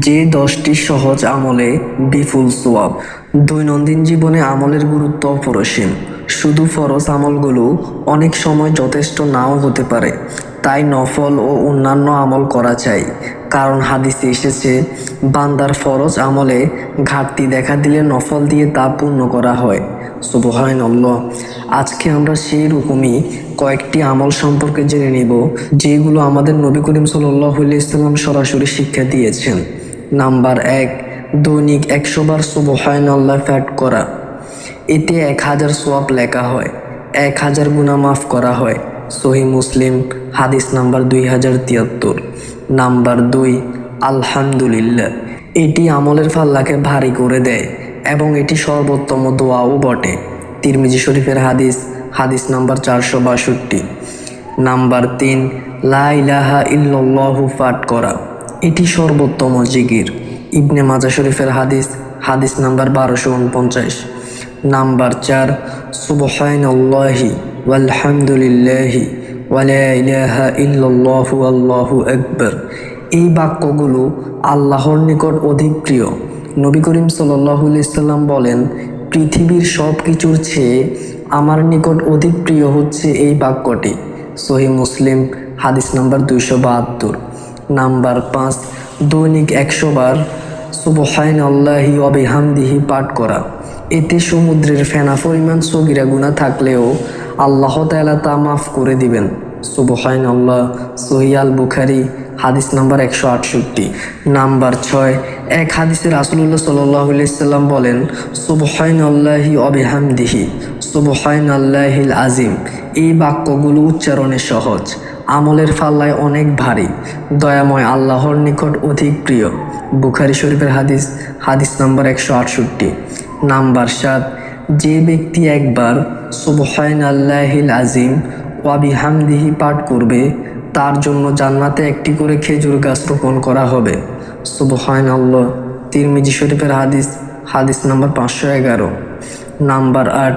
যে দশটি সহজ আমলে বিপুল সোয়াব, দৈনন্দিন জীবনে আমলের গুরুত্ব অপরসীম। শুধু ফরজ আমলগুলো অনেক সময় যথেষ্ট নাও হতে পারে, তাই নফল ও অন্যান্য আমল করা চাই। কারণ হাদিসে এসেছে, বান্দার ফরজ আমলে ঘাটতি দেখা দিলে নফল দিয়ে তা পূর্ণ করা হয়। সুবহান আল্লাহ আজকে আমরা সেই রকমই কয়েকটি আমল সম্পর্কে জেনে নিব, যেগুলো আমাদের নবী করিম সাল্লাহ ইসলাম সরাসরি শিক্ষা দিয়েছেন। নাম্বার এক, দৈনিক একশো বার সুবহান ফ্যাট করা। এতে এক হাজার সোয়াব লেখা হয়, এক হাজার গুণা মাফ করা হয়। সহি মুসলিম, হাদিস নাম্বার দুই হাজার তিয়াত্তর। নাম্বার দুই, আলহামদুলিল্লাহ। এটি আমলের ফাল্লাকে ভারী করে দেয় এবং এটি সর্বোত্তম দোয়াও বটে। তিরমিজি শরীফের হাদিস হাদিস নাম্বার চারশো বাষট্টি। নাম্বার তিন, লা ইলাহা ইল্লাল্লাহু পাঠ করা। এটি সর্বোত্তম জিগির ইবনে মাজা শরীফের হাদিস হাদিস নাম্বার বারোশো উনপঞ্চাশ। নাম্বার চার, সুবহানাল্লাহি ওয়ালহামদুলিল্লাহি ওয়ালা আল্লাহু আকবার। এই বাক্যগুলো আল্লাহর নিকট অধিক প্রিয়। নবী করিম সাল্লাল্লাহু আলাইহি সাল্লাম বলেন, পৃথিবীর সব কিছুর চেয়ে আমার নিকট অধিক প্রিয় হচ্ছে এই বাক্যটি। সহি মুসলিম, হাদিস নাম্বার দুইশো বাহাত্তর। নাম্বার পাঁচ, দৈনিক একশো বার সুবহাইন আল্লাহি অবিহামদিহি পাঠ করা। এতে সমুদ্রের ফেনা পরিমাণ সগিরা গুণা থাকলেও আল্লাহ তালা তা মাফ করে দিবেন। সুবহাইন আল্লাহ সহিয়াল বুখারি হাদিস নাম্বার একশো আটষট্টি। নাম্বার ছয়, এক হাদিসে রাসুল্লাহ সাল্লাম বলেন সুবহাইন আল্লাহি অবিহামদিহি সুবহাইন আল্লাহিল আজিম এই বাক্যগুলো উচ্চারণে সহজ, আমলের ফাল্লায় অনেক ভারী। দয়াময় আল্লাহর নিকট অধিক প্রিয়। বুখারি শরীফের হাদিস হাদিস নাম্বার একশো আটষট্টি। নাম্বার সাত, যে ব্যক্তি একবার সুবহাইন আল্লাহিল আজিম ওয়াবিহামদিহি পাঠ করবে, তার জন্য জান্নাতে একটি করে খেজুর গাছ রোপণ করা হবে। সুবহাইন আল্লাহ তিরমিজি শরীফের হাদিস হাদিস নাম্বার পাঁচশো এগারো। নাম্বার আট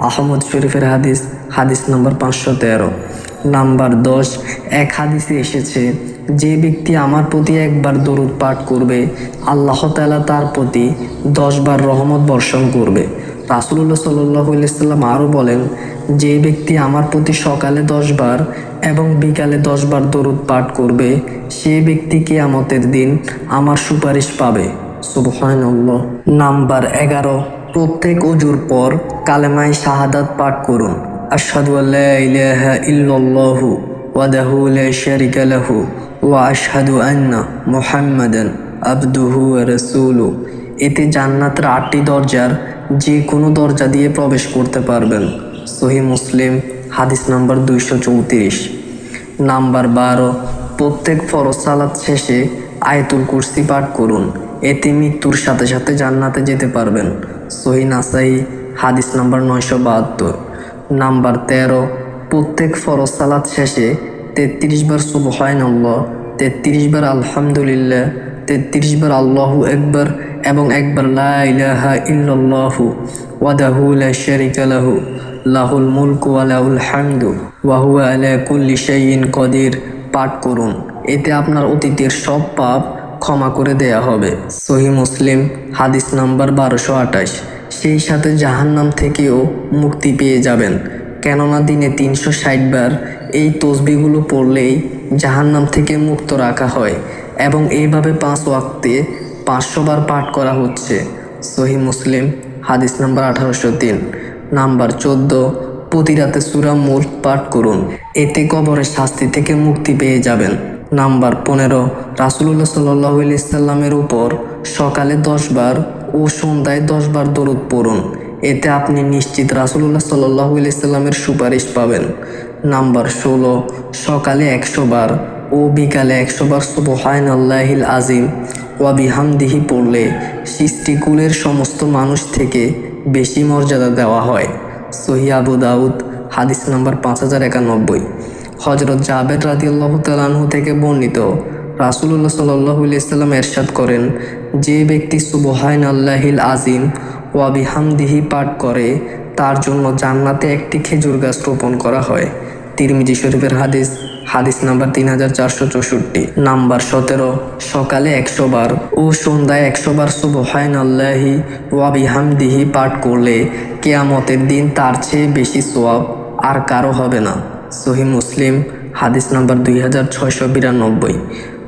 আহমদ শরীফের হাদিস হাদিস নাম্বার পাঁচশো তেরো। নাম্বার দশ, এক হাদিসে এসেছে, যে ব্যক্তি আমার প্রতি একবার দরুদ পাঠ করবে, আল্লাহ তালা তার প্রতি দশবার রহমত বর্ষণ করবে। রাসুল্লাহ সাল্লাম আরও বলেন, যে ব্যক্তি আমার প্রতি সকালে দশবার এবং বিকালে দশবার দরুদ পাঠ করবে, সে ব্যক্তি কিয়ামতের দিন আমার সুপারিশ পাবে। সুবহানাল্লাহ। নাম্বার এগারো প্রত্যেক অজুর পর কালেমায় শাহাদাত পাঠ করুন। আশহাদু আল্লা ইলাহা ইল্লাল্লাহু ওয়াদাহু লা শারিকা লাহু ওয়া আন্না আবদুহু এতে জান্নাতের আটটি দরজার যে কোনো দরজা দিয়ে প্রবেশ করতে পারবেন। সহি মুসলিম, হাদিস নাম্বার দুইশো চৌত্রিশ। নাম্বার বারো, প্রত্যেক ফরজ শেষে আয়তুল কুরসি পাঠ করুন। এতে মৃত্যুর সাথে সাথে জান্নাতে যেতে পারবেন। সহি নাসাই, হাদিস নাম্বার নয়শো বাহাত্তর। নাম্বার তেরো, প্রত্যেক ফরজ সালাত শেষে তেত্রিশ বার সুবহান আল্লাহ তেত্রিশ বার আলহামদুলিল্লাহ, তেত্রিশ বার আল্লাহু একবার এবং একবার লা ইলাহা ইল্লাল্লাহু ওয়াদাহু লাহু, লাহুল মুলকু ওয়া লাহুল হামদু ওয়া হুয়া আলা কুল্লি শাইইন কদির। পাঠ করুন। এতে আপনার অতীতের সব পাপ ক্ষমা করে দেয়া হবে। সহি মুসলিম, হাদিস নাম্বার বারোশো আঠাশ। সেই সাথে জাহান্নাম থেকেও মুক্তি পেয়ে যাবেন। কেননা দিনে তিনশো ষাট বার এই তসবিগুলো পড়লেই জাহান্নাম থেকে মুক্ত রাখা হয় এবং এইভাবে পাঁচ ওয়াক্তে পাঁচশো বার পাঠ করা হচ্ছে। সহি মুসলিম, হাদিস নাম্বার আঠারোশো তিন, নাম্বার চোদ্দ, প্রতি রাতে সুরা মুল্ক পাঠ করুন। এতে কবরের শাস্তি থেকে মুক্তি পেয়ে যাবেন। নাম্বার পনেরো রাসুল্লাহ সাল্লাহ ইসলামের উপর সকালে দশ বার ও সন্ধ্যায় দশ বার দরুদ পড়ুন। এতে আপনি নিশ্চিত রাসুল্লাহ সাল্লাহ ইসলামের সুপারিশ পাবেন। নাম্বার ষোলো, সকালে একশো বার ও বিকালে একশো বার সুবহান আল্লাহিল আজিম ওয়া বিহামদিহি পড়লে সৃষ্টিকুলের সমস্ত মানুষ থেকে বেশি মর্যাদা দেওয়া হয়। সহি আবু দাউদ, হাদিস নাম্বার পাঁচ হাজার একানব্বই। হজরত জাবেদ রাদিয়াল্লাহু তালানহু থেকে বর্ণিত, রাসুলুল্লাহ সাল্লাহু ইসলাম এরশাদ করেন, যে ব্যক্তি সুবহান আল্লাহিল আজিম ওয়া বিহামদিহি পাঠ করে, তার জন্য জান্নাতে একটি খেজুর গাছ রোপণ করা হয়। তিরমিজি শরীফের হাদিস হাদিস নাম্বার তিন হাজার চারশো চৌষট্টি, নাম্বার সতেরো, সকালে একশো বার ও সন্ধ্যায় একশো বার সুবহান আল্লাহি ওয়াবি হামদিহি পাঠ করলে কেয়ামতের দিন তার চেয়ে বেশি সোয়াব আর কারও হবে না। সহি মুসলিম, হাদিস নাম্বার দুই হাজার ছয়শো বিরানব্বই।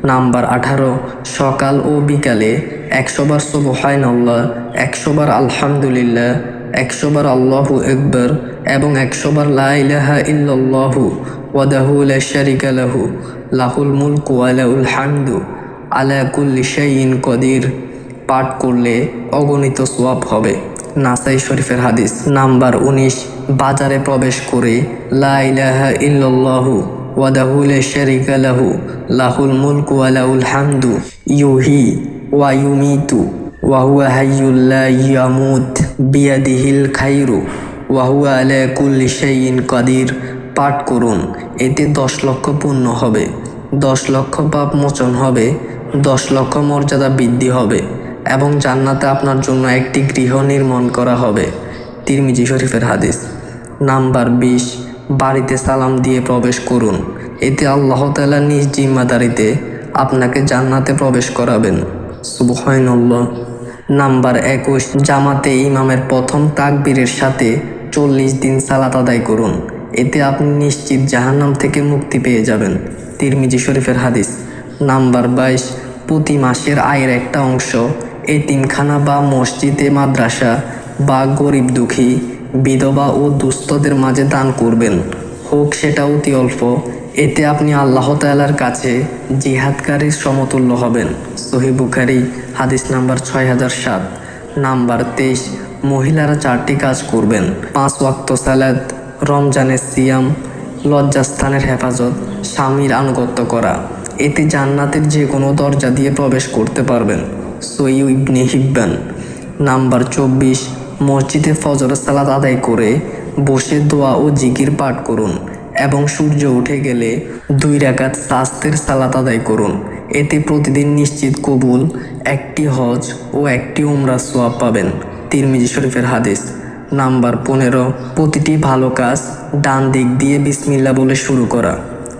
নাম্বার আঠারো, সকাল ও বিকালে একশো বার সুবহান আল্লাহ একশো বার আলহামদুলিল্লাহ একশো বার আল্লাহু একবার এবং একশো বার লা ইলাহা ইল্লাল্লাহু ওয়াদাহু লা লাহু, লাহুল মুলক ওয়া লাহুল হামদু, আলা কুল্লি কদির। পাঠ করলে অগণিত সোয়াব হবে। নাসাই শরীফের হাদিস। নাম্বার উনিশ, বাজারে প্রবেশ করে, লা ইলাহা ইল্লাল্লাহু ওয়াদাহু লা লাহু, লাহুল মুলক ওয়া লাহুল হামদু, ইউহি ওয়া ইউমিতু ওয়াহুয়া হাইয়ুল্লা ইয়ামুত বিয়াদিহিল খাইরু ওয়াহুয়া আলা কুল্লি শাইইন কাদির। পাঠ করুন, এতে দশ লক্ষ পূর্ণ হবে। দশ লক্ষ পাপ মোচন হবে, দশ লক্ষ মর্যাদা বৃদ্ধি হবে। এবং জান্নাতে আপনার জন্য একটি গৃহ নির্মাণ করা হবে। তিরমিজি শরীফের হাদিস। নাম্বার বিশ, বাড়িতে সালাম দিয়ে প্রবেশ করুন। এতে আল্লাহ তালা নিজ জিম্মাদারিতে আপনাকে জান্নাতে প্রবেশ করাবেন। সুবহানাল্লাহ। নাম্বার একুশ, জামাতে ইমামের প্রথম তাকবীরের সাথে চল্লিশ দিন সালাত আদায় করুন। এতে আপনি নিশ্চিত জাহান্নাম থেকে মুক্তি পেয়ে যাবেন। তিরমিজি শরীফের হাদিস। নাম্বার বাইশ, প্রতি মাসের আয়ের একটা অংশ এতিমখানা বা মসজিদে, মাদ্রাসা বা গরিব দুঃখী, বিধবা ও দুস্থদের মাঝে দান করবেন। হোক সেটা অতি অল্প। এতে আপনি আল্লাহ তালার কাছে জিহাদকারীর সমতুল্য হবেন। সহি বুখারি, হাদিস নাম্বার ছয় হাজার সাত। নাম্বার তেইশ, মহিলারা চারটি কাজ করবেন। পাঁচ ওয়াক্ত সালাদ রমজানের সিয়াম, লজ্জাস্থানের হেফাজত, স্বামীর আনুগত্য করা। এতে জান্নাতের যে কোনো দরজা দিয়ে প্রবেশ করতে পারবেন। সৈয়ু ইবনে হিব্বান নাম্বার চব্বিশ, মসজিদে ফজর সালাদ আদায় করে বসে দোয়া ও জিকির পাঠ করুন এবং সূর্য উঠে গেলে দুই রাকাত স্বাস্থ্যের সালাত আদায় করুন। এতে প্রতিদিন নিশ্চিত কবুল, একটি হজ ও একটি উমরা সোয়াব পাবেন। তিরমিজি শরীফের হাদিস নাম্বার পনেরো, প্রতিটি ভালো কাজ ডান দিক দিয়ে বিসমিল্লা বলে শুরু করা।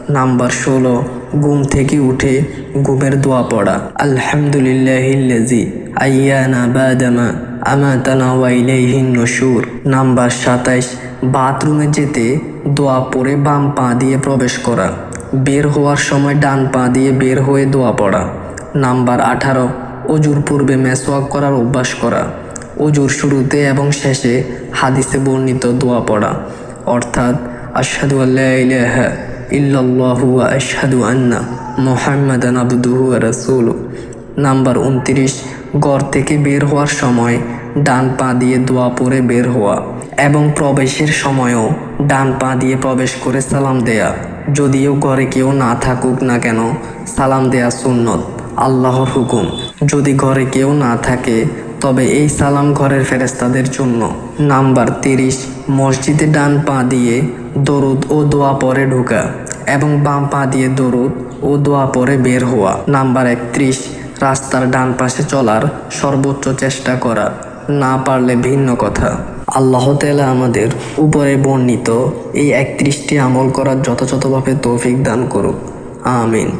নাম্বার ষোলো ঘুম থেকে উঠে ঘুমের দোয়া পড়া। আলহামদুলিল্লাহিল্লাজি, আইয়ানা বাদামা আমাতানা ওয়াইলাইহিন নশুর নাম্বার সাতাইশ, বাথরুমে যেতে দোয়া পড়ে বাম পা দিয়ে প্রবেশ করা। বের হওয়ার সময় ডান পা দিয়ে বের হয়ে দোয়া পড়া। নাম্বার আঠারো, অজুর পূর্বে মেসওয়াক করার অভ্যাস করা। অজুর শুরুতে এবং শেষে হাদিসে বর্ণিত দোয়া পড়া। অর্থাৎ, আশহাদু আল্লাহ ইল্লাল্লাহু ওয়া আন্না মুহাম্মাদান আবদুহু ওয়া রাসূলুহু। নাম্বার উনত্রিশ, ঘর থেকে বের হওয়ার সময় ডান পা দিয়ে দোয়া পড়ে বের হওয়া এবং প্রবেশের সময়ও ডান পা দিয়ে প্রবেশ করে সালাম দেয়া। যদিও ঘরে কেউ না থাকুক না কেন, সালাম দেয়া সুন্নত, আল্লাহর হুকুম। যদি ঘরে কেউ না থাকে, তবে এই সালাম ঘরের ফেরেস্তাদের জন্য। নাম্বার তিরিশ, মসজিদে ডান পা দিয়ে দরুদ ও দোয়া পরে ঢোকা এবং বাম পা দিয়ে দরুদ ও দোয়া পরে বের হওয়া। নাম্বার একত্রিশ, রাস্তার ডান পাশে চলার সর্বোচ্চ চেষ্টা করা, না পারলে ভিন্ন কথা। আল্লাহ তালা আমাদের উপরে বর্ণিত এই একত্রিশটি আমল করার যথাযথভাবে তৌফিক দান করুক। আমিন।